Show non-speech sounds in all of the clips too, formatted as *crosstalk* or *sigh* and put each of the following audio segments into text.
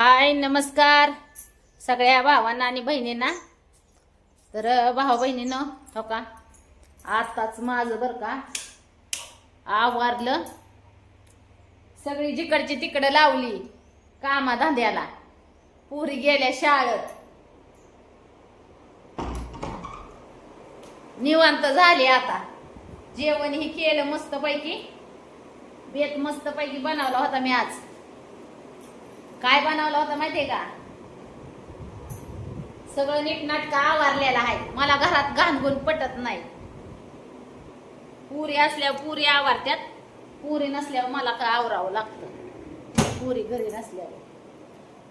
हाय नमस्कार. सगळ्या भावांना आणि बहिणींना. तर भाऊ बहिणीनं हो का? आताच माझं बरं का? आवारलं. सगळी जिकडची तिकडं लावली कामा धंद्याला पुरी गेल्या शाळेत. निवांत झाली आता. जेवण ही केलं मस्तपैकी. बेत मस्तपैकी बनवला होता मी आज. काय बनवलं होतं माहितीये का? सगळं नीटनाटका आवारलेलं आहे. मला घरात घाणगुण पटत नाही. पुरी असल्यावर पुरी आवारत्यात. पुरी नसल्यावर मला काय आवरावं लागतं? पुरी घरी नसल्यावर.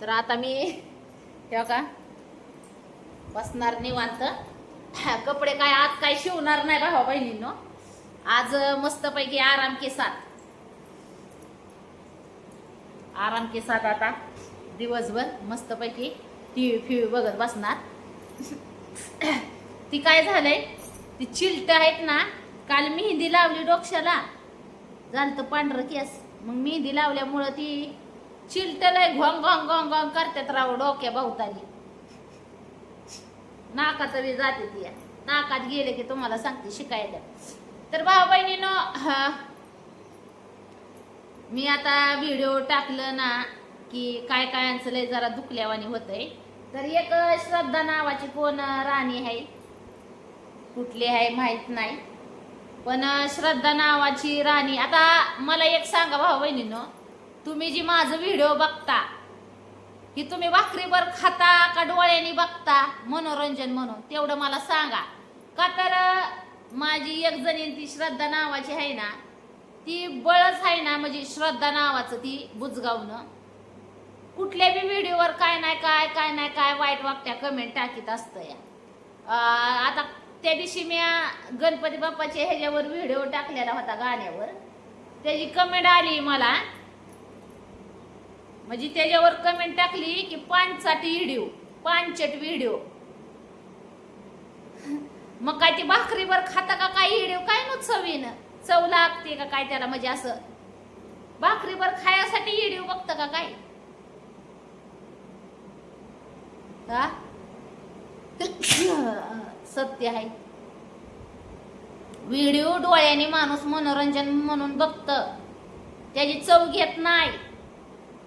तर आता मी ठेवा का बसणार निवांत. कपडे काय आज काय शिवणार नाही भावा बहिणींनो. आज मस्तपैकी आराम के साथ आराम के साथ आता. दिवसभर मस्तपैकी टी व्ही फिव्ही बघत बसणार. ती काय झालंय? ती चिलट आहेत ना. काल मेहंदी लावली डोक्याला झालं तर पांढरं केस. मग मेहंदी लावल्यामुळं ती चिलटलंय घोंग घोंग घोंग घोंग करतात राव डोक्या भोवताली नाकात बी जाते ती. नाकात गेले की तुम्हाला सांगते शिकायला. तर भाऊ बहिणीनं मी आता व्हिडिओ टाकलं ना की काय कायांचं लय जरा दुखल्यावानी होतंय. तर एक श्रद्धा नावाची कोण राणी आहे? कुठली आहे माहीत नाही. पण श्रद्धा नावाची राणी आता मला एक सांगा भाऊ बहिणीनो तुम्ही जी माझं व्हिडिओ बघता की तुम्ही भाकरीवर खाता का डोळ्यानी बघता? मनोरंजन म्हणून तेवढं मला सांगा. का तर माझी एक जणी ती श्रद्धा नावाची आहे ना ती बळच आहे ना म्हणजे श्रद्धा नावाचं ती बुजगावणं कुठल्या बी व्हिडिओवर काय नाही काय काय नाही काय वाईट वागत्या कमेंट टाकीत असतं या. आता त्या दिवशी मी गणपती बाप्पाच्या ह्याच्यावर व्हिडिओ टाकलेला होता गाण्यावर. त्याची कमेंट आली मला. म्हणजे त्याच्यावर कमेंट टाकली की पांचट व्हिडिओ पांचट व्हिडिओ. मग काय ती भाकरीवर खाता का काय व्हिडिओ काय नो चवीनं? चव लागते का काय त्याला? म्हणजे असं भाकरीवर खायासाठी येडीव बघतं का काय? हा? *coughs* सत्य आहे. व्हिडिओ डोळ्याने माणूस मनोरंजन म्हणून बघत. त्याची चव घेत नाही.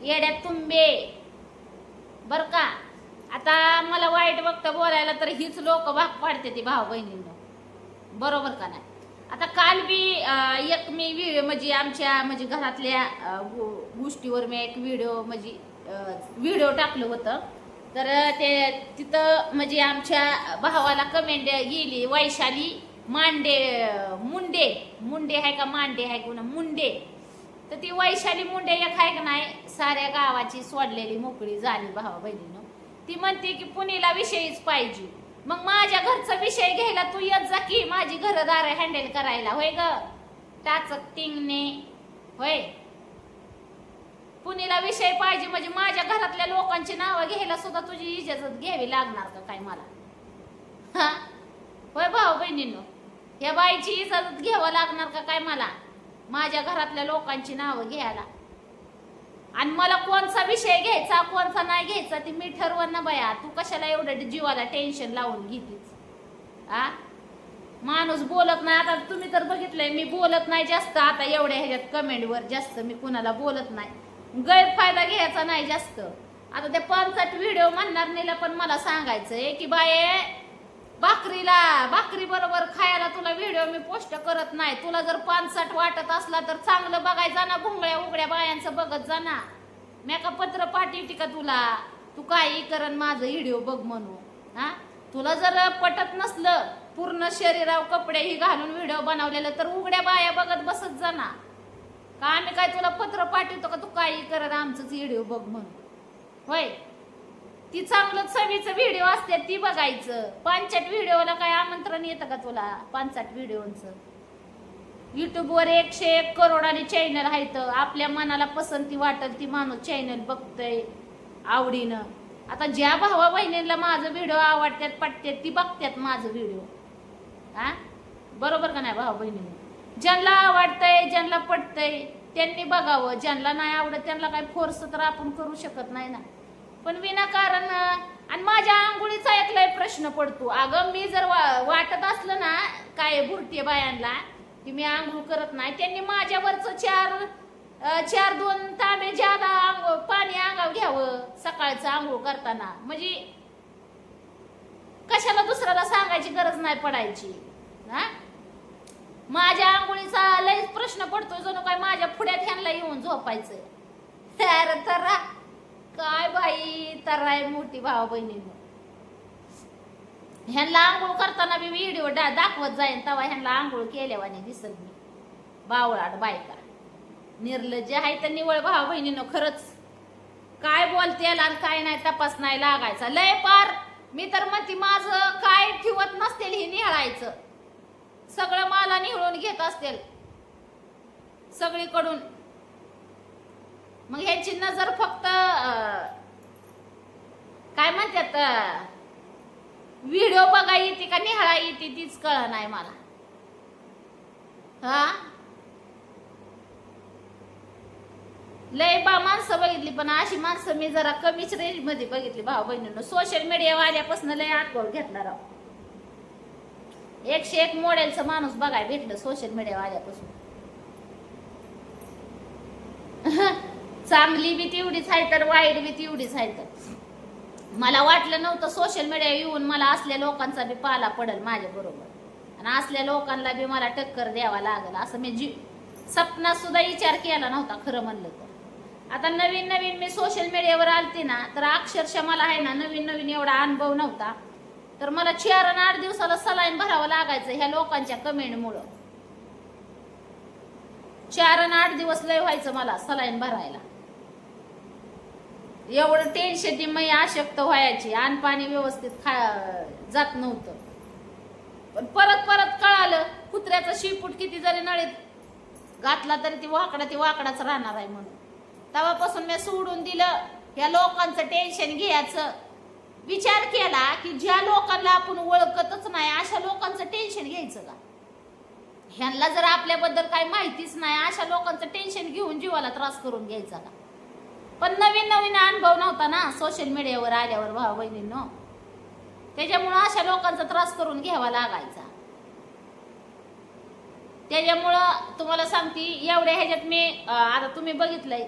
येड्यात तुंबे. बर का? आता मला वाईट बघता बोलायला तर हीच लोक भाग पाडते ती भाऊ बहिणींना बरोबर का नाही? आता काल बी एक मी व्हिडिओ म्हणजे आमच्या म्हणजे घरातल्या गो- गोष्टीवर मी एक व्हिडिओ म्हणजे व्हिडिओ टाकलं होतं. तर ते तिथं म्हणजे आमच्या भावाला कमेंट गेली वैशाली मांडे मुंडे मुंडे आहे का मांडे आहे कोणा? मुंडे. तर ती वैशाली मुंडे एक आहे का नाही साऱ्या गावाची सोडलेली मोकळी झाली भावा बहिणीनं. ती म्हणते की पुणेला विषयीच पाहिजे. मग माझ्या घरचा विषय घ्यायला तू येत जा की माझी घरदार हँडल करायला होय ग? टाचक टिंगणे होय? पुणेला विषय पाहिजे म्हणजे माझ्या घरातल्या लोकांची नावं घ्यायला सुद्धा तुझी इजाजत घ्यावी लागणार का काय मला? हा? होय भाऊ बहिणींनो या बाईची इजाजत घ्यावं लागणार का काय मला? माझ्या घरातल्या लोकांची नावं घ्यायला. आणि मला कोणचा विषय घ्यायचा कोणचा नाही घ्यायचा ती मी ठरवण ना बया. तू कशाला एवढं जीवाला टेन्शन लावून घेतीस? आ? माणूस बोलत नाही. आता तुम्ही तर बघितलंय मी बोलत नाही जास्त. आता एवढ्या ह्याच्यात कमेंटवर जास्त मी कुणाला बोलत नाही. गैरफायदा घ्यायचा नाही जास्त. आता ते पंचाट व्हिडिओ म्हणणार नेला पण मला सांगायचंय की बाये भाकरीला भाकरी बरोबर खायला तुला व्हिडिओ मी पोस्ट करत नाही. तुला जर पानसाठ वाटत असला तर चांगलं बघायचा ना भुंगळ्या उघड्या बायांचं बघत जा ना. मी का पत्र पाठवते का तुला? तू काही करण माझं व्हिडिओ बघ म्हणू हा? तुला जर पटत नसलं पूर्ण शरीराव कपडे ही घालून व्हिडिओ बनवलेलं तर उघड्या बाया बघत बसत जा ना. का आम्ही काय तुला पत्र पाठवतो का तू काही करत आमचंच व्हिडिओ बघ म्हणून. होय? ती चांगलं चवीचं व्हिडिओ असते ती बघायचं. पांचट व्हिडिओला काय आमंत्रण येतं का तुला? पांचट व्हिडिओंचं युट्यूबवर एकशे एक करोडाने चॅनल आहेत. आपल्या मनाला पसंती वाटल ती माणूस चॅनल बघतय आवडीनं. आता ज्या भावा बहिणींना माझं व्हिडिओ आवडतात पटतात ती बघतात माझं व्हिडिओ हा बरोबर का नाही भावा बहिणीनं? ज्यांना आवडतंय ज्यांना पटतंय त्यांनी बघावं. ज्यांना नाही आवडत त्यांना काही फोर्स तर आपण करू शकत नाही ना. पण विनाकारण आणि माझ्या आंघोळीचा एकलाय प्रश्न पडतो. अगं मी जर वा- वाटत असलं ना काय भुरटे बायांना की मी आंघोळ करत नाही त्यांनी माझ्यावरच चार चार दोन तांबे ज्यादा आंघोळ पाणी अंगावर घ्यावं सकाळचं आंघोळ करताना. म्हणजे कशाला दुसऱ्याला सांगायची गरज नाही पडायची हा? माझ्या आंघोळीचा लयच प्रश्न पडतो जणू काय माझ्या पुढ्यात ह्यांना येऊन झोपायचं *laughs* अरे तर काय बाई तर आहे मोठी भावा बहिणीनं. ह्यांना आंघोळ करताना मी व्हिडिओ दाखवत जाईन तेव्हा ह्यांना आंघोळ केल्यावाने दिसत मी बावळाट बायका. निर्लज्ज आहे तर निवळ भावा बहिणीनं खरंच. काय बोलते आणि काय नाही तपास नाही लागायचा. लय पार. मी तर म्हणते माझं काय ठेवत नसतील हे निहाळायचं. सगळं मला निहळून घेत असतील. सगळीकडून. मग ह्यांची नजर फक्त अं, काय म्हणतात व्हिडिओ बघा येते का निहाळा येते तीच कळ नाही मला. हा? लय बा माणसं बघितली पण अशी माणसं मी जरा कमीच रेंजमध्ये बघितली भाऊ बहिणीनं. सोशल मीडिया आल्यापासून लय अनुभव घेतणार राव. एकशे एक मॉडेलचं माणूस बघाय भेटलं सोशल मीडिया आल्यापासून चांगली बी तेवढीच आहे तर वाईट बी तेवढीच आहे तर. मला वाटलं नव्हतं सोशल मीडिया येऊन मला असल्या लोकांचा बी पाला पडेल माझ्या बरोबर. आणि असल्या लोकांना बी मला टक्कर द्यावा लागेल. असं मी जी सपनात सुद्धा विचार केला नव्हता खरं म्हणलं तर. आता नवीन नवीन मी सोशल मीडियावर आलते ना तर अक्षरशः मला आहे ना नवीन नवीन एवढा अनुभव नव्हता. तर मला चार आणि आठ दिवसाला सलाईन भरावं लागायचं ह्या लोकांच्या कमेंटमुळं चार आणि आठ दिवस लय व्हायचं मला सलाईन भरायला. एवढं टेन्शन ती मी अशक्त व्हायची. अन्न पाणी व्यवस्थित खा जात नव्हतं. पण परत परत कळालं कुत्र्याचं शिपूट किती जरी नळीत घातला तरी ती वाकडा ती वाकडाच राहणार आहे म्हणून. तेव्हापासून मी सोडून दिलं या लोकांचं टेन्शन घ्यायचं. विचार केला की ज्या लोकांना आपण ओळखतच नाही अशा लोकांचं टेन्शन घ्यायचं का? ह्यांना जर आपल्याबद्दल काही माहितीच नाही अशा लोकांचं टेन्शन घेऊन जीवाला त्रास करून घ्यायचा का? पण नवीन नवीन अनुभव नव्हता ना सोशल मीडियावर आल्यावर भाऊ बहिणींनो. त्याच्यामुळं अशा लोकांचा त्रास करून घ्यावा लागायचा. त्याच्यामुळं तुम्हाला सांगते एवढ्या ह्याच्यात मी आता तुम्ही बघितलंय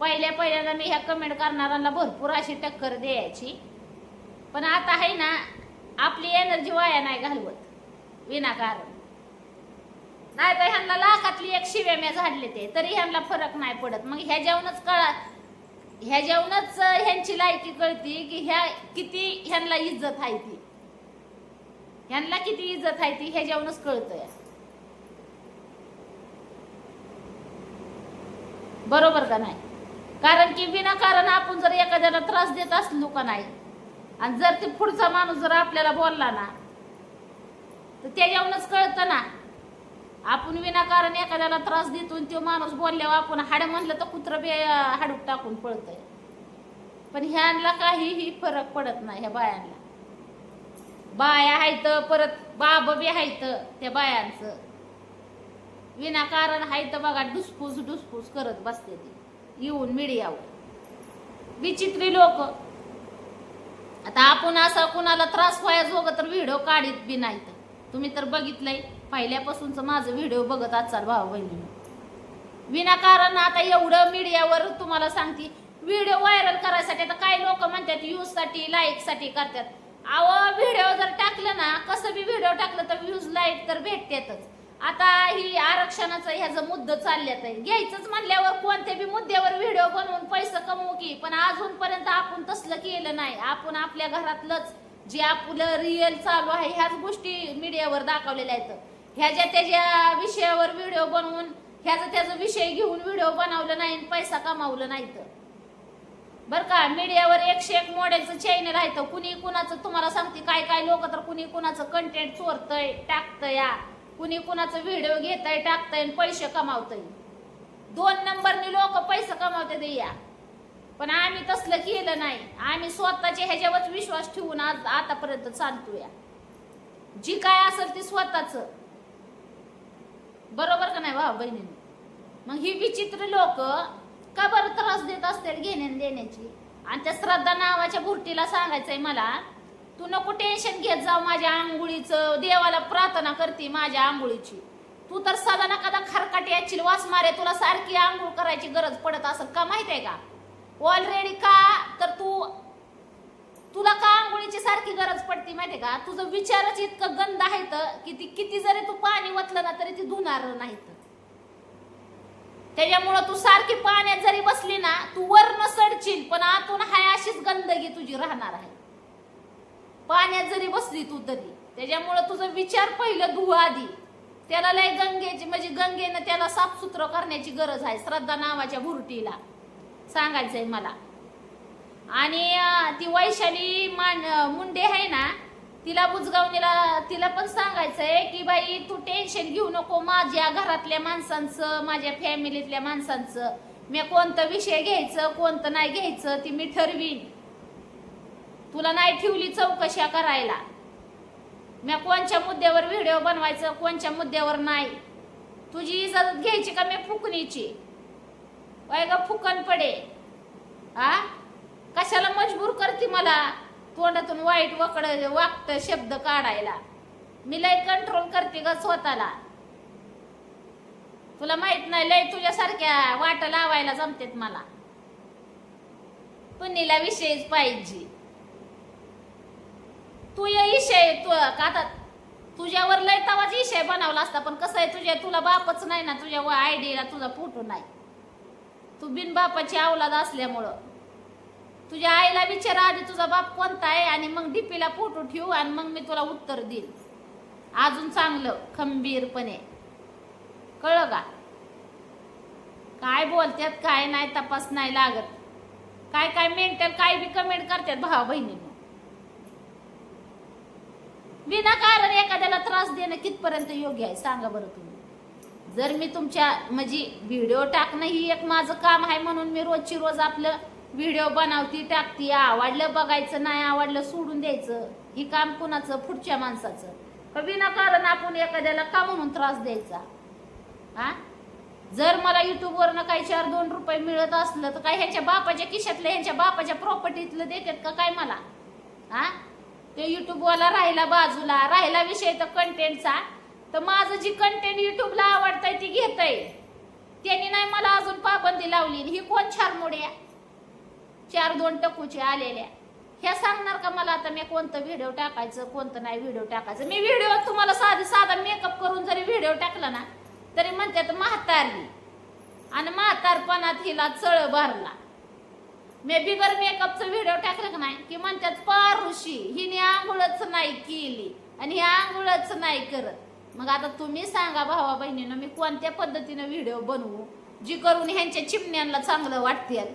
पहिल्या पहिल्यांदा मी ह्या कमेंट करणाऱ्यांना भरपूर अशी टक्कर द्यायची. पण आता आहे ना आपली एनर्जी वाया नाही घालवत विनाकारण. नाही तर ह्यांना लाखातली एक शिव्या म्या झाडले ते तरी ह्यांना फरक नाही पडत. मग ह्याच्यावूनच कळा ह्याच्यावूनच ह्यांची लायकी कळती की ह्या किती ह्यांना इज्जत आहे ती. ह्यांना किती इज्जत आहे ती ह्याच्यावूनच कळतंय. बरोबर का नाही? कारण की विनाकारण आपण जर एखाद्याला त्रास देत असलो का नाही आणि जर ते पुढचा माणूस जर आपल्याला बोलला ना तर त्याच्यावरूनच कळतं ना. आपण विनाकारण एखाद्याला त्रास देतो आणि तो माणूस बोलल्यावर आपण हाड म्हणलं तर कुत्र बे हाडूक टाकून पळतय. पण ह्यांना काहीही फरक पडत नाही ह्या बायांना. बाया आहेत परत बाब बी आहेत त्या बायांचं. विनाकारण आहेत बघा डुसफूस डुसफूस करत बसते ती. येऊन मीडियावर. विचित्री लोक. आता आपण असं कुणाला त्रास व्हायचं जोग तर व्हिडिओ काढीत बी नाहीत. तुम्ही तर बघितलंय पहिल्यापासूनच माझं व्हिडिओ बघत असाल भाऊ बहिणी. विनाकारण आता एवढं मीडियावर तुम्हाला सांगते व्हिडिओ व्हायरल करायसाठी आता काही लोक म्हणतात व्ह्यूजसाठी लाईकसाठी करतात. अहो व्हिडिओ जर टाकलं ना कसं बी व्हिडिओ टाकलं तर व्ह्यूज लाईक तर भेटतातच. आता ही आरक्षणाचं ह्याचं मुद्दा चालल्यात आहे घ्यायचंच म्हणल्यावर कोणत्या बी मुद्द्यावर व्हिडिओ बनवून पैसे कमवू की पण अजूनपर्यंत आपण तसलं केलं नाही. आपण आपल्या घरातलंच जे आपलं रिअल चालू आहे ह्याच गोष्टी मीडियावर दाखवलेल्या आहेत. ह्याच्या त्याच्या विषयावर व्हिडिओ बनवून ह्याचा त्याचा विषय घेऊन व्हिडिओ बनवलं नाही पैसा कमावलं नाही तर बर का मीडियावर एकशे एक मॉडेलचं चॅनल आहे तर कुणी कुणाचं तुम्हाला सांगते काय काय लोक तर कुणी कुणाचं कंटेंट चोरतय टाकतय या कुणी कुणाचं व्हिडिओ घेतय टाकतय आणि पैसे कमावतय. दोन नंबरनी लोक पैसे कमावते या. पण आम्ही तसलं केलं नाही. आम्ही स्वतःच्या ह्याच्यावर विश्वास ठेवून आज आतापर्यंत चालतोया. जी काय असेल ती स्वतःच. बरोबर का नाही भाऊ बहिणीने? मग ही विचित्र लोक का बरं त्रास देत असतील घेण्या देण्याची? आणि त्या श्रद्धा नावाच्या भुरटीला सांगायचंय मला तू नको टेन्शन घेत जाऊ माझ्या आंघोळीचं. देवाला प्रार्थना करते माझ्या आंघोळीची. तू तर सदा ना कदा खरकाटी याची वास मारे तुला सारखी आंघोळ करायची गरज पडत असं का माहीत आहे का? ऑलरेडी का? तर तू तुला का आंघोळीची सारखी गरज पडते माहिती का? तुझं विचारच इतकं गंध आहे तर की ती किती जरी तू पाणी वतलं ना तरी ती धुणार नाहीत. त्याच्यामुळं तू सारखी पाण्यात जरी बसली ना तू वरनं सडशील पण आतून हाय अशीच गंदगी तुझी राहणार आहे. पाण्यात जरी बसली तू तरी. त्याच्यामुळं तुझं विचार पहिलं धुव आधी. त्याला लय गंगेची म्हणजे गंगेनं त्याला साफसुथरं करण्याची गरज आहे श्रद्धा नावाच्या भुरटीला सांगायचं आहे मला. आणि ती वैशाली मान मुंडे आहे ना तिला बुजगावणीला तिला पण सांगायचं आहे की बाई तू टेन्शन घेऊ नको माझ्या घरातल्या माणसांचं माझ्या फॅमिलीतल्या माणसांचं. मी कोणतं विषय घ्यायचं कोणतं नाही घ्यायचं ती मी ठरवीन. तुला नाही ठेवली चौकशा करायला. मी कोणच्या मुद्द्यावर व्हिडिओ बनवायचं कोणच्या मुद्द्यावर नाही. तुझी इजाजत घ्यायची का मी फुकणीची? वय ग फुकन पडे. आ? कशाला मजबूर करते मला तोंडातून वाईट वकड वाकट शब्द काढायला? मी लय कंट्रोल करते ग स्वतःला. तुला माहीत नाही लय तुझ्यासारख्या वाट लावायला जमतेत मला. पुनीला विषयच पाहिजे. तू या विषय तू का आता तुझ्यावर लय तवाच विषय बनवला असता पण कसं आहे तुझ्या तुला बापच नाही ना तुझ्या आयडीला तुझा फोटो नाही. तू बिनबापाची औलाद अवलाद असल्यामुळं. तुझ्या आईला विचार आधी तुझा बाप कोणता आहे आणि मग डीपीला फोटो ठेवू आणि मग मी तुला उत्तर देईल अजून चांगलं खंबीरपणे. कळलं का? काय बोलतात काय नाही तपास नाही लागत. काय काय मेंटल काय बी कमेंट करतात भावा बहिणीनं. विनाकारण एखाद्याला त्रास देणं कितपर्यंत योग्य आहे सांगा बरं तुम्ही. जर मी तुमच्या म्हणजे व्हिडिओ टाकणं ही एक माझं काम आहे म्हणून मी रोजची रोज आपलं व्हिडिओ बनवती टाकती. आवडलं बघायचं नाही आवडलं सोडून द्यायचं. ही काम कुणाचं? पुढच्या माणसाचं. का विनाकारण आपण एखाद्याला का म्हणून त्रास द्यायचा? हा जर मला युट्यूबवरनं काही चार दोन रुपये मिळत असलं तर काय ह्यांच्या बापाच्या खिशातलं ह्यांच्या बापाच्या प्रॉपर्टीतलं देतात का काय मला? हा ते युट्यूबवाला राहिला बाजूला. राहिला विषय तर कंटेंटचा तर माझं जी कंटेंट युट्यूबला आवडतंय ती घेतय. त्यांनी नाही मला अजून पाबंदी लावली. ही कोण चार मोड्या? चार दोन टकूचे आलेल्या. ह्या सांगणार का मला आता मी कोणतं व्हिडिओ टाकायचं कोणतं नाही व्हिडिओ टाकायचं? मी व्हिडिओ तुम्हाला साधी साधा मेकअप करून जरी व्हिडिओ टाकला ना तरी म्हणतात म्हातारली. आणि म्हातारपणात हिला चळ भरला. मी बिगर मेकअपचं व्हिडिओ टाकलं का नाही की म्हणतात पारुशी हिने आंघोळच नाही केली आणि ही आंघोळच नाही करत. मग आता तुम्ही सांगा भावा बहिणीनं मी कोणत्या पद्धतीनं व्हिडिओ बनवू जी करून ह्यांच्या चिमण्यांना चांगलं वाटतील?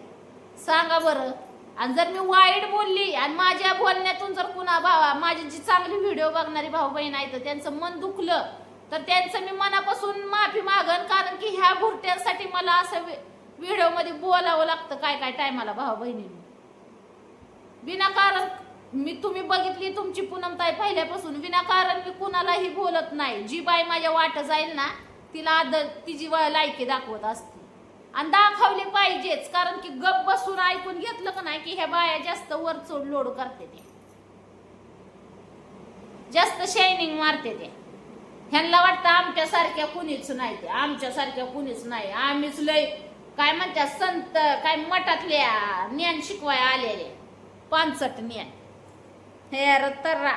सांगा बरं. आणि जर मी वाईट बोलली आणि माझ्या बोलण्यातून जर कुणा भावा माझी जी चांगली व्हिडिओ बघणारी भाऊ बहीण आहे तर त्यांचं मन दुखलं तर त्यांचं मी मनापासून माफी मागन कारण की ह्या भुरट्यांसाठी मला असं व्हिडिओमध्ये बोलावं लागतं काय काय टायमाला भाऊ बहिणींनी. विनाकारण मी तुम्ही बघितली तुमची पूनमताई पहिल्यापासून. विनाकारण मी कुणालाही बोलत नाही. जी बाई माझ्या वाट जाईल ना तिला आदर तिची व- लायकी दाखवत असते. आणि दाखवली पाहिजेच कारण की गप बसून ऐकून घेतलं का नाही की ह्या बाया जास्त वर चोड लोड करते ते. जास्त शायनिंग मारते ते. ह्यांना वाटतं आमच्यासारख्या कुणीच नाही ते. आमच्यासारख्या कुणीच नाही. आम्हीच लय काय म्हणतात संत काय मठातल्या ज्ञान शिकवाय आलेले. पानसट ज्ञान. हे अरे तर्रा